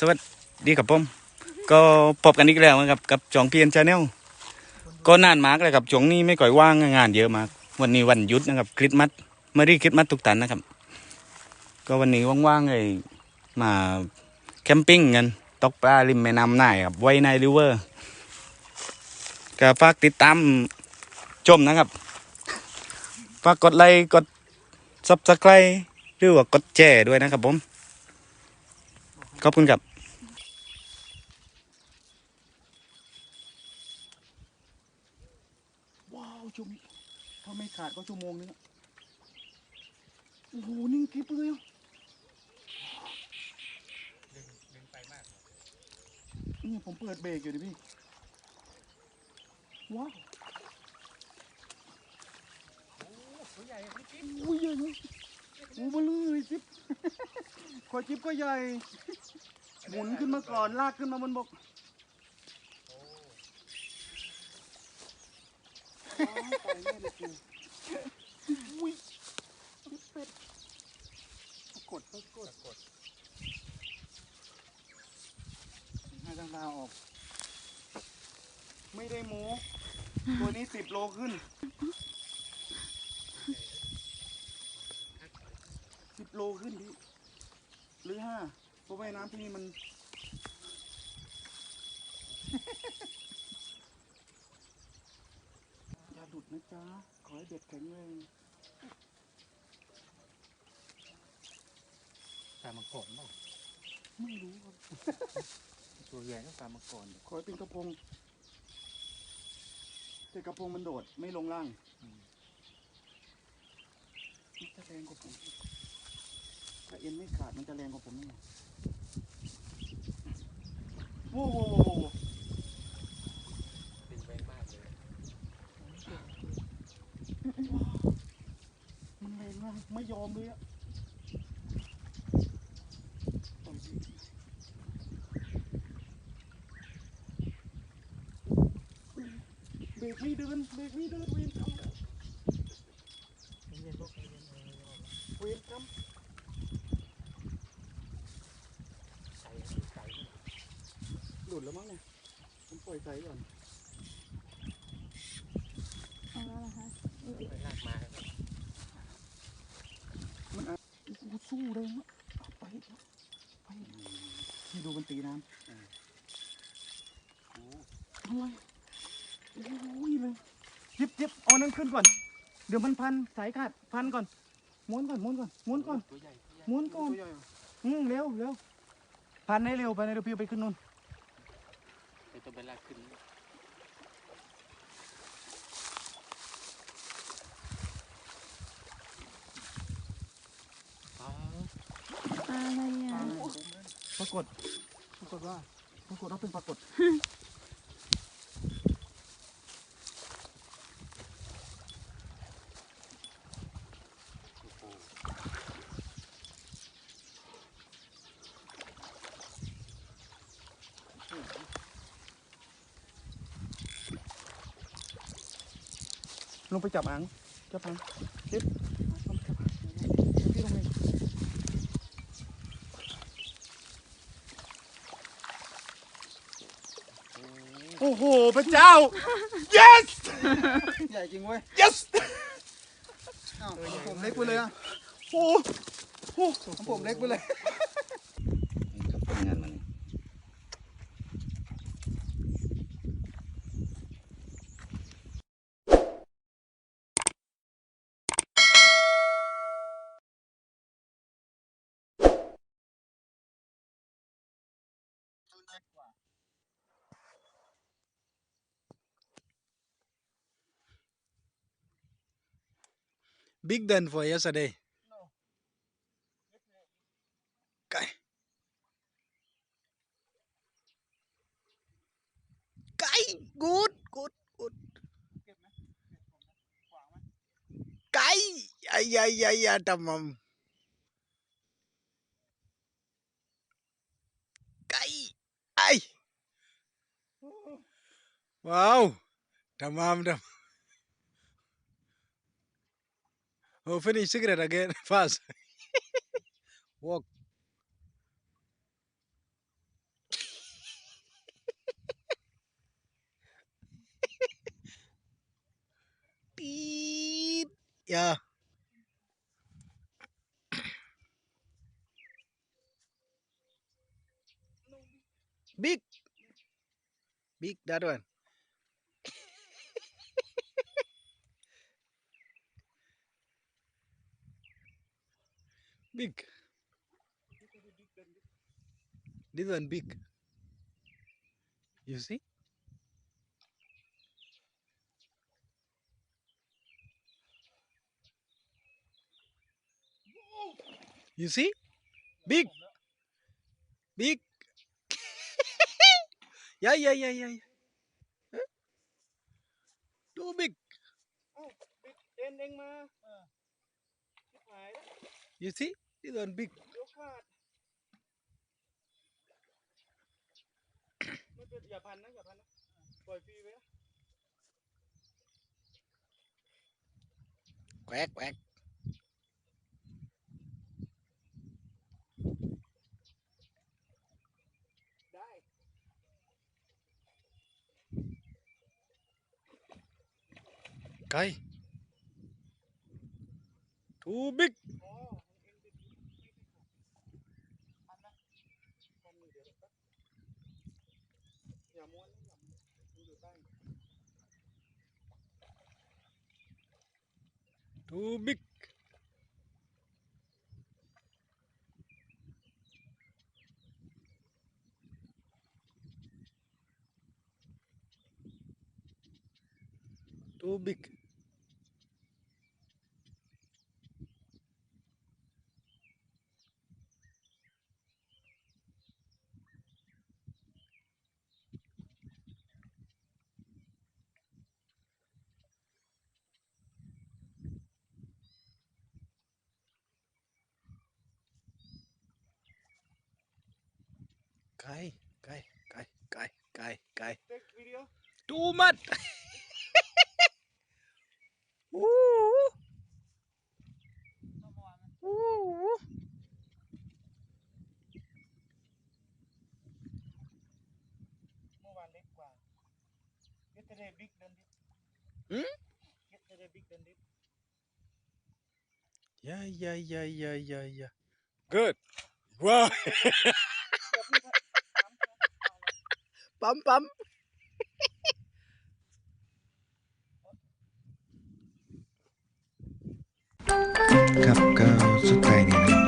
สวัสดีครับผมก็พบกันอีกแล้วนะครับกับจองเพียนชาแนลก็นานมากเลยครับช่วงนี้ไม่ก่อยว่างงานเยอะมาก วันนี้วันหยุดนะครับคริสต์มาสมารีคริสต์มาสทุกตันนะครับ ก็วันนี้ว่างๆเลยมาแคมปิ้งกันตกปลาริมแม่น้ำน่ายครับไว้ในริเวอร์ก็ฝากติดตามชมนะครับฝากกดไลค์กดซับสไครต์หรือว่ากดแชร์ด้วยนะครับผม ขอบคุณครับ ว้าวชั่วโมงถ้าไม่ ขาดก็ชั่วโมงนึงอะโอ้โหนิ่งกริบเลยอะนี่ผมเปิดเบรกอยู่ดิพี่ ว้าวโอ้ยใหญ่โอ้ยใหญ่เลยโอ้เบลอเลยจิ๊บ ขอจิ๊บก็ใหญ่ หมุนขึ้นมาก่อนลากขึ้นมาบนบกอุ้ยเป็ดปร กฏปรากฏกดให้ทางตาออก ไม่ได้โม้ตัวนี้สิบโลขึ้นสิบโลขึ้นพี่หรือห้าเพราะว่ายน้ำที่นี่มันอย่าดุดนะจ๊ะ ขอให้เด็กแข็งแรงตามมาก่อนเปล่าไม่รู้ครับ ตัวใหญ่ก็ตามมาก่อนขอให้เป็นกระพง แต่กระพงมันโดดไม่ลงล่างมันจะแรงกว่าผมอีกถ้าเอ็นไม่ขาดมันจะแรงกว่าผมนี่โว้โว้ bom bia bị khi đơn bị khi đơn quyền thăm quyền thăm lụt lắm nè. Không quay thấy rồi. โหสู้แรงมากเอาไปแล้วไปที่ดูมันตีน้ำอะไรโอ้ยเลยยิบยิบเอานั่นขึ้นก่อน เดี๋ยวมันพันสายขาดพันก่อนม้วนก่อนม้วนก่อนม้วนก่อนตัวใหญ่ตัวใหญ่ม้วนก่อนอืมเร็วเร็วพันให้เร็วพันให้เร็วพี่เอาไปขึ้นนู่นไปตัวไปลากขึ้น อะไรอะ ปรากฏ ปรากฏว่า ปรากฏว่าเป็นปรากฏ ลงไปจับอ่างจับอ่างจิ๊บลงไปจับอ่างพี่ลงไป โอ้โห พระเจ้า yes ใหญ่จริงเว้ย yes อ้าวของผมเล็กไปเลยอะโอ้โหของผมเล็กไปเลยกับผลงานมัน big than for yesterday? Cái, cái, Kai, good, good, good. Kai, ay ay ay ay tamam. Cái, ay. Ừ. Wow, tamam tamam. Oh, finish cigarette again, fast. Walk. Beep. Yeah. Big. Big that one. Big. This one big. You see? You see? Big. Big. yeah, yeah, yeah, yeah. Huh? Too big. You see? These are big. Dạ pan đó, dạ pan đó. Với. Quẹt quẹt. cây too big Tubig. Tubig. Cay, cay, cay, cay, cay, cay. Too much. Ooh. Ooh. Yesterday big done it. Hmm? Big done. Yeah, yeah, yeah, yeah, yeah, yeah. Good. Wow. bấm bấm. Cặp cao rất tay này.